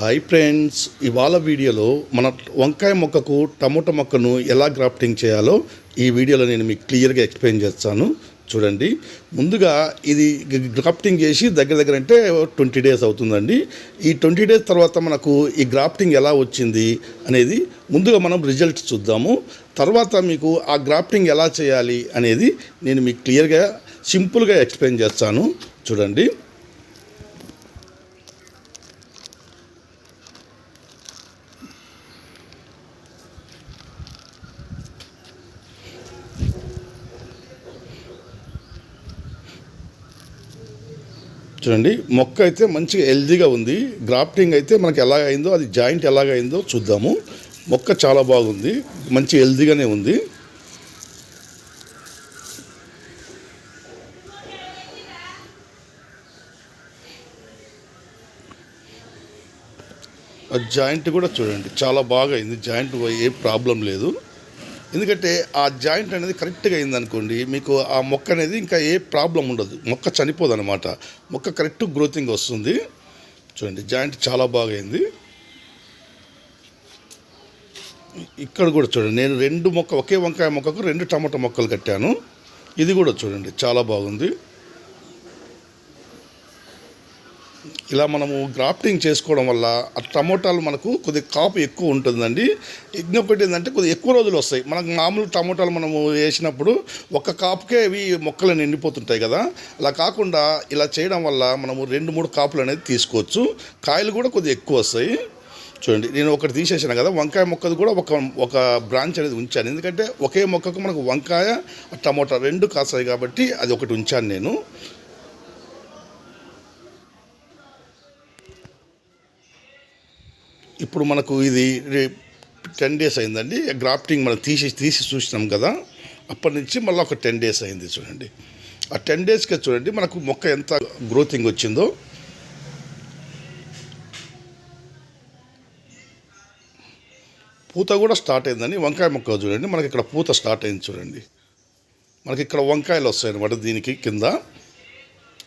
Hi friends ఇవాళ వీడియోలో మన వంకాయ మొక్కకు టమోటా మొక్కను ఎలా గ్రాఫ్టింగ్ చేయాలో ఈ వీడియోలో నేను మీకు క్లియర్గా ఎక్స్ప్లెయిన్ చేస్తాను. చూడండి. ముందుగా ఇది గ్రాఫ్టింగ్ చేసి దగ్గర దగ్గర అంటే ట్వంటీ డేస్ అవుతుందండి. ఈ ట్వంటీ డేస్ తర్వాత మనకు ఈ గ్రాఫ్టింగ్ ఎలా వచ్చింది అనేది ముందుగా మనం రిజల్ట్స్ చూద్దాము. తర్వాత మీకు ఆ గ్రాఫ్టింగ్ ఎలా చేయాలి అనేది నేను మీకు క్లియర్గా సింపుల్గా ఎక్స్ప్లెయిన్ చేస్తాను. చూడండి. చూడండి మొక్క అయితే మంచిగా హెల్దీగా ఉంది. గ్రాఫ్టింగ్ అయితే మనకి ఎలాగ అయిందో అది జాయింట్ ఎలాగ అయిందో చూద్దాము. మొక్క చాలా బాగుంది మంచి హెల్దీగానే ఉంది. ఆ జాయింట్ కూడా చూడండి చాలా బాగా అయింది. జాయింట్ ఏ ప్రాబ్లం లేదు. ఎందుకంటే ఆ జాయింట్ అనేది కరెక్ట్గా అయింది అనుకోండి మీకు ఆ మొక్క అనేది ఇంకా ఏ ప్రాబ్లం ఉండదు. మొక్క చనిపోదు అనమాట మొక్క కరెక్ట్ గ్రోతింగ్ వస్తుంది. చూడండి జాయింట్ చాలా బాగా అయింది. ఇక్కడ కూడా చూడండి నేను రెండు మొక్క ఒకే వంకాయ మొక్కకు రెండు టమాటా మొక్కలు కట్టాను. ఇది కూడా చూడండి చాలా బాగుంది. ఇలా మనము గ్రాఫ్టింగ్ చేసుకోవడం వల్ల ఆ టమోటాలు మనకు కొద్దిగా కాపు ఎక్కువ ఉంటుందండి. ఇంకొకటి ఏంటంటే కొద్దిగా ఎక్కువ రోజులు వస్తాయి. మనకు మామూలు టమోటాలు మనము వేసినప్పుడు ఒక కాపుకే ఇవి మొక్కలు నిండిపోతుంటాయి కదా. అలా కాకుండా ఇలా చేయడం వల్ల మనము రెండు మూడు కాపులు అనేది తీసుకోవచ్చు. కాయలు కూడా కొద్దిగా ఎక్కువ వస్తాయి. చూడండి నేను ఒకటి తీసేసాను కదా. వంకాయ మొక్కది కూడా ఒక ఒక బ్రాంచ్ అనేది ఉంచాను. ఎందుకంటే ఒకే మొక్కకు మనకు వంకాయ టమోటా రెండు కాస్తాయి కాబట్టి అది ఒకటి ఉంచాను నేను. ఇప్పుడు మనకు ఇది టెన్ డేస్ అయిందండి. గ్రాఫ్టింగ్ మనం తీసి తీసి చూసినాం కదా. అప్పటి నుంచి మళ్ళీ ఒక టెన్ డేస్ అయింది చూడండి. ఆ టెన్ డేస్కి చూడండి మనకు మొక్క ఎంత గ్రోతింగ్ వచ్చిందో. పూత కూడా స్టార్ట్ అయిందండి. వంకాయ మొక్క చూడండి. మనకి ఇక్కడ పూత స్టార్ట్ అయింది చూడండి. మనకి ఇక్కడ వంకాయలు వస్తాయి అనమాట దీనికి కింద.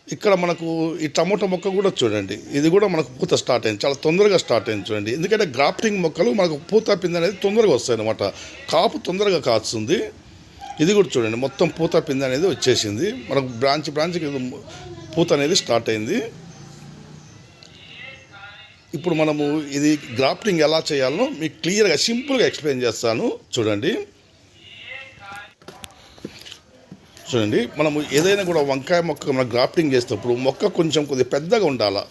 ఇక్కడ మనకు ఈ టమోటా మొక్క కూడా చూడండి. ఇది కూడా మనకు పూత స్టార్ట్ అయింది. చాలా తొందరగా స్టార్ట్ అయింది చూడండి. ఎందుకంటే గ్రాఫ్టింగ్ మొక్కలు మనకు పూత పిండి అనేది తొందరగా వస్తాయి అనమాట కాపు తొందరగా కాస్తుంది. ఇది కూడా చూడండి. మొత్తం పూత పిందె అనేది వచ్చేసింది. మనకు బ్రాంచ్ బ్రాంచ్కి పూత అనేది స్టార్ట్ అయింది. ఇప్పుడు మనము ఇది గ్రాఫ్టింగ్ ఎలా చేయాలో మీకు క్లియర్గా సింపుల్గా ఎక్స్ప్లెయిన్ చేస్తాను. చూడండి. చూడండి మనము ఏదైనా కూడా వంకాయ మొక్క మనం గ్రాఫ్టింగ్ చేసేటప్పుడు మొక్క కొంచెం కొద్దిగా పెద్దగా ఉండాలా?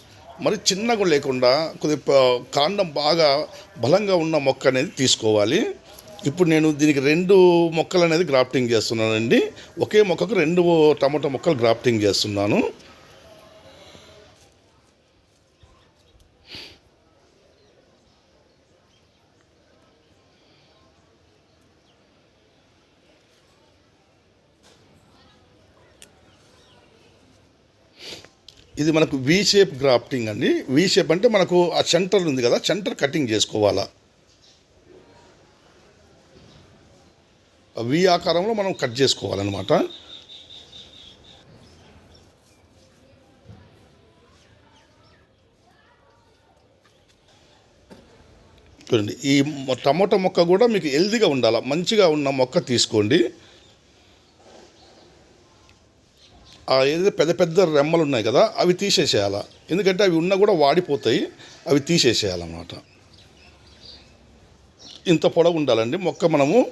మరి చిన్నగా లేకుండా కొద్దిగా కాండం బాగా బలంగా ఉన్న మొక్క అనేది తీసుకోవాలి. ఇప్పుడు నేను దీనికి రెండు మొక్కలు అనేది గ్రాఫ్టింగ్ చేస్తున్నానండి. ఒకే మొక్కకు రెండు టమాటా మొక్కలు గ్రాఫ్టింగ్ చేస్తున్నాను. ఇది మనకు వి షేప్ గ్రాఫ్టింగ్ అండి. వి షేప్ అంటే మనకు ఆ సెంటర్ ఉంది కదా సెంటర్ కటింగ్ చేసుకోవాలా. వి ఆకారంలో మనం కట్ చేసుకోవాలన్నమాట. చూడండి ఈ టమోటా మొక్క కూడా మీకు హెల్దీగా ఉండాలి. మంచిగా ఉన్న మొక్క తీసుకోండి ఆ ఏదైతే పెద్ద పెద్ద రెమ్మలు ఉన్నాయి కదా అవి తీసేసేయాల. ఎందుకంటే అవి ఉన్నా కూడా వాడిపోతాయి అవి తీసేసేయాలన్నమాట. ఇంత పొడవు ఉండాలండి. మొక్క మనము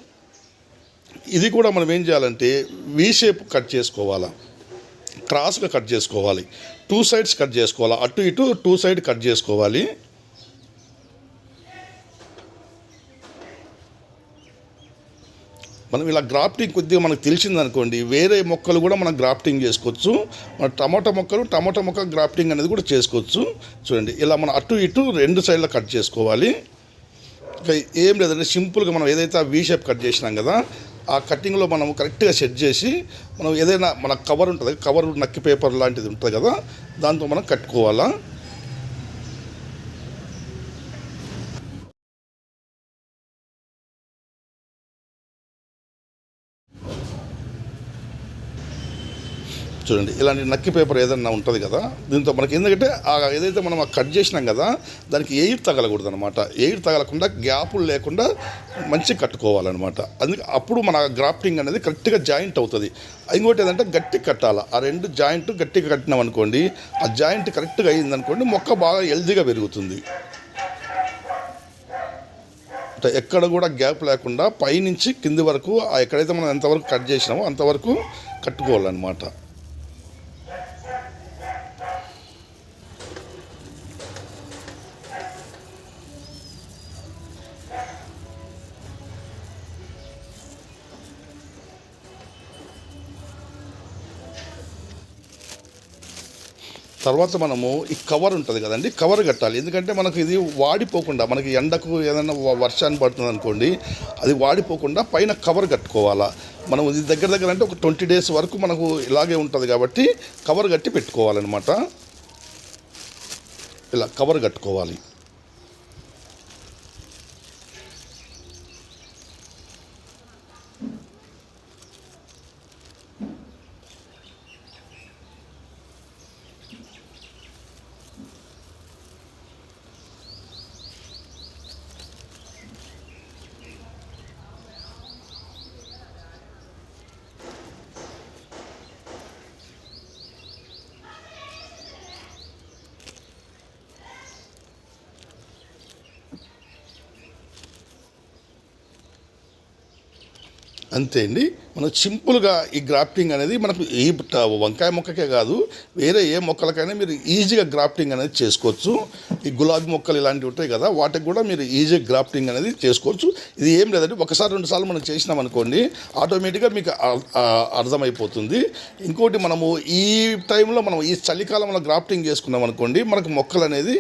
ఇది కూడా మనం ఏం చేయాలంటే వీ షేప్ కట్ చేసుకోవాలా. క్రాస్గా కట్ చేసుకోవాలి. టూ సైడ్స్ కట్ చేసుకోవాలి. అటు ఇటు టూ సైడ్ కట్ చేసుకోవాలి. మనం ఇలా గ్రాఫ్టింగ్ కొద్దిగా మనకు తెలిసిందనుకోండి వేరే మొక్కలు కూడా మనం గ్రాఫ్టింగ్ చేసుకోవచ్చు. మన టమాటా మొక్కలు టమాటా మొక్క గ్రాఫ్టింగ్ అనేది కూడా చేసుకోవచ్చు. చూడండి ఇలా మనం అటు ఇటు రెండు సైడ్లో కట్ చేసుకోవాలి. ఇంకా ఏం లేదండి సింపుల్గా మనం ఏదైతే ఆ వీ షేప్ కట్ చేసినాం కదా ఆ కటింగ్లో మనం కరెక్ట్గా సెట్ చేసి మనం ఏదైనా మన కవర్ ఉంటుంది కవర్ నక్కి పేపర్ లాంటిది ఉంటుంది కదా దాంతో మనం కట్టుకోవాలా. చూడండి. ఇలాంటి నక్కి పేపర్ ఏదన్నా ఉంటుంది కదా దీంతో మనకి ఎందుకంటే ఏదైతే మనం కట్ చేసినాం కదా దానికి ఎయిర్ తగలకూడదు అనమాట ఎయిర్ తగలకుండా గ్యాపులు లేకుండా మంచిగా కట్టుకోవాలన్నమాట. అందుకే అప్పుడు మన గ్రాఫ్టింగ్ అనేది కరెక్ట్గా జాయింట్ అవుతుంది. ఇంకోటి ఏంటంటే గట్టి కట్టాలి. ఆ రెండు జాయింట్ గట్టిగా కట్టినాం అనుకోండి ఆ జాయింట్ కరెక్ట్గా అయిందనుకోండి మొక్క బాగా హెల్దీగా పెరుగుతుంది. అంటే ఎక్కడ కూడా గ్యాప్ లేకుండా పైనుంచి కింది వరకు ఆ ఎక్కడైతే మనం ఎంతవరకు కట్ చేసినామో అంతవరకు కట్టుకోవాలన్నమాట. తర్వాత మనము ఈ కవర్ ఉంటుంది కదండి కవర్ కట్టాలి. ఎందుకంటే మనకు ఇది వాడిపోకుండా మనకి ఎండకు ఏదైనా వ- వర్షాన్ని పడుతుంది అనుకోండి అది వాడిపోకుండా పైన కవర్ కట్టుకోవాలా. మనం ఇది దగ్గర దగ్గర అంటే ఒక ట్వంటీ డేస్ వరకు మనకు ఇలాగే ఉంటుంది కాబట్టి కవర్ కట్టి పెట్టుకోవాలన్నమాట. ఇలా కవర్ కట్టుకోవాలి. అంతే అండి. మనం సింపుల్గా ఈ గ్రాఫ్టింగ్ అనేది మనకు ఈ వంకాయ మొక్కకే కాదు వేరే ఏ మొక్కలకైనా మీరు ఈజీగా గ్రాఫ్టింగ్ అనేది చేసుకోవచ్చు. ఈ గులాబీ మొక్కలు ఇలాంటివి ఉంటాయి కదా వాటికి కూడా మీరు ఈజీగా గ్రాఫ్టింగ్ అనేది చేసుకోవచ్చు. ఇది ఏం లేదండి ఒకసారి రెండు సార్లు మనం చేసినాం అనుకోండి ఆటోమేటిక్గా మీకు అర్థమైపోతుంది. ఇంకోటి మనము ఈ టైంలో మనం ఈ చలికాలంలో గ్రాఫ్టింగ్ చేసుకున్నాం అనుకోండి మనకు మొక్కలు అనేది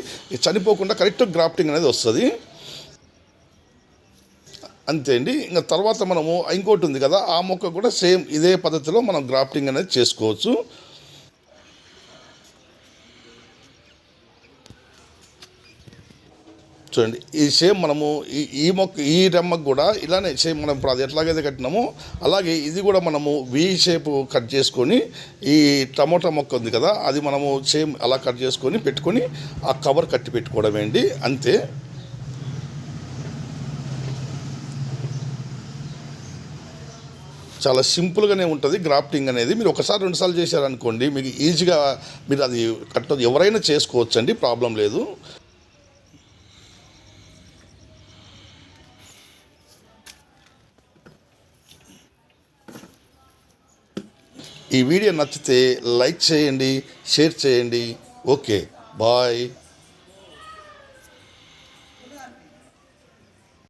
చనిపోకుండా కరెక్ట్ గ్రాఫ్టింగ్ అనేది వస్తుంది. అంతే అండి. ఇంకా తర్వాత మనము ఇంకోటి ఉంది కదా ఆ మొక్క కూడా సేమ్ ఇదే పద్ధతిలో మనం గ్రాఫ్టింగ్ అనేది చేసుకోవచ్చు. చూడండి ఈ సేమ్ మనము ఈ ఈ మొక్క ఈ రెమ్మకు కూడా ఇలానే సేమ్ మనం ఇప్పుడు అది ఎట్లాగైతే కట్టినామో అలాగే ఇది కూడా మనము వి షేప్ కట్ చేసుకొని ఈ టమోటా మొక్క ఉంది కదా అది మనము సేమ్ అలా కట్ చేసుకొని పెట్టుకొని ఆ కవర్ కట్టి పెట్టుకోవడమే అండి. అంతే. చాలా సింపుల్గానే ఉంటుంది గ్రాఫ్టింగ్ అనేది. మీరు ఒకసారి రెండుసార్లు చేశారనుకోండి మీకు ఈజీగా మీరు అది కట్ట ఎవరైనా చేసుకోవచ్చు అండి ప్రాబ్లం లేదు. ఈ వీడియో నచ్చితే లైక్ చేయండి షేర్ చేయండి. Okay bye.